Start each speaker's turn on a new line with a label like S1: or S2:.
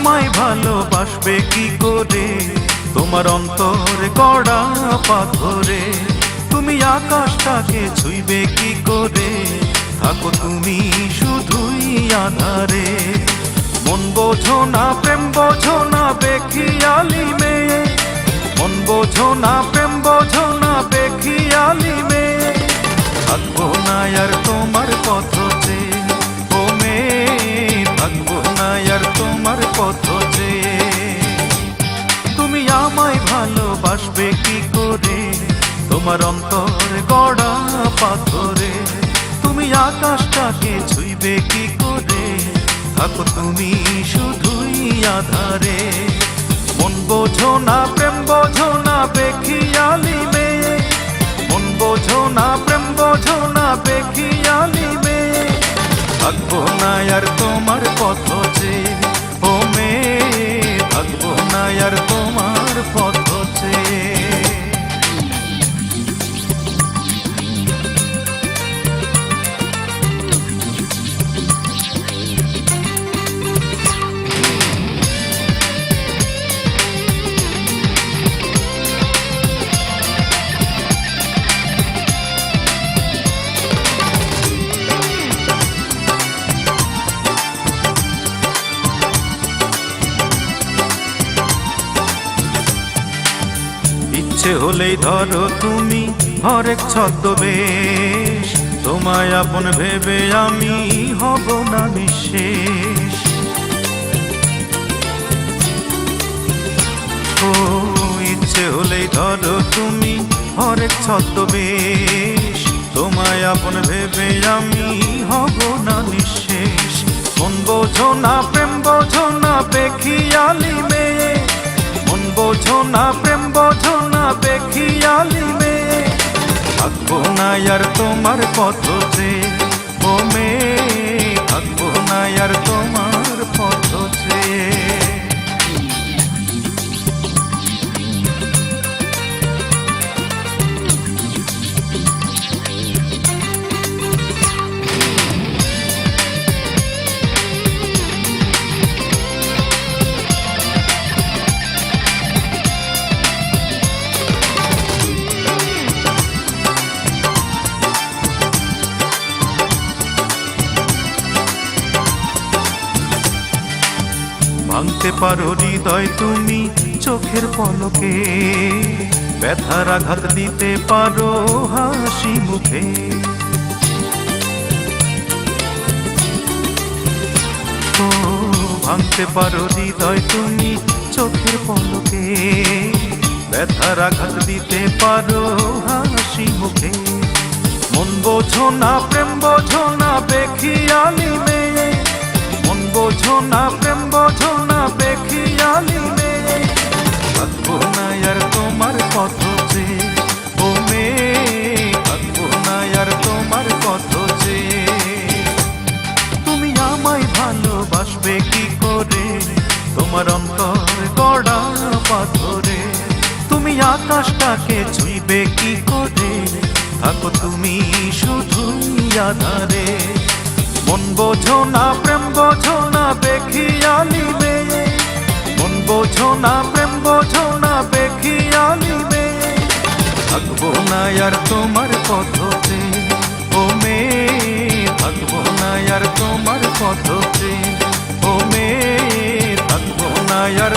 S1: আমায় ভালোবাসবে কি করে? তোমার অন্তর গড়া পাথরে তুমি আকাশটাকে ছুইবে কি করে? থাকো তুমি শুধুই আধারে। মন বোঝো না, প্রেম বোঝো না বেখিয়ালি মেয়ে। মন বোঝো না, প্রেম বোঝো না বেখিয়ালি মেয়ে। থাকব না আর তোমার অন্তর গড়া পাথরে। তুমি আকাশটাকে ছুইবে কি করে? থাকো তুমি শুধুই আধারে। মন বোঝো না, প্রেম বোঝো না বেখিয়ালি মেয়ে মন বোঝো না, প্রেম বোঝো না বেখিয়ালি মেয়ে থাকব না আর তোমার পথ যে ইচ্ছে হলেই ধরো তুমি হরেক ছদ্মবেশ। তোমায় আপন ভেবে আমি হব না নিঃশেষ। ও, ইচ্ছে হলেই ধরো তুমি হরেক ছদ্মবেশ। তোমায় আপন ভেবে আমি হব না নিঃশেষ। মন বোঝো না, প্রেম বোঝো না বেখিয়ালি মেয়ে মন বোঝো না বেখিয়ালি মে। থাকব না আর তোমার যে ও মেয়ে ভাঙতে পারো হৃদয় তুমি চোখের পলকে। ব্যথার আঘাত দিতে পারো হাসি মুখে। ভাঙতে পারো হৃদয় তুমি চোখের পলকে। ব্যথার আঘাত দিতে পারো হাসি মুখে। মন বোঝো না, প্রেম বোঝো না বেখিয়ালি বোঝো না প্রেম বোঝো না বেখিয়ালি মেয়ে থাকব না আর তোমার পথ যে ও মেয়ে, থাকব না আর তোমার পথ যে তুমি আমায় ভালোবাসবে কি করে? তোমার অন্তর গড়া পাথরে। তুমি আকাশটাকে ছুঁইবে কি করে? থাকো তুমি শুধুই আধারে। মন বোঝো না প্রেম বোঝো না নিবে মন বোঝো না প্রেম বোঝো না দেখিয়া নিবে থাকব না আর তোমার পথতে, ও মে থাকব না আর তোমার পথতে, ও মে থাকব না আর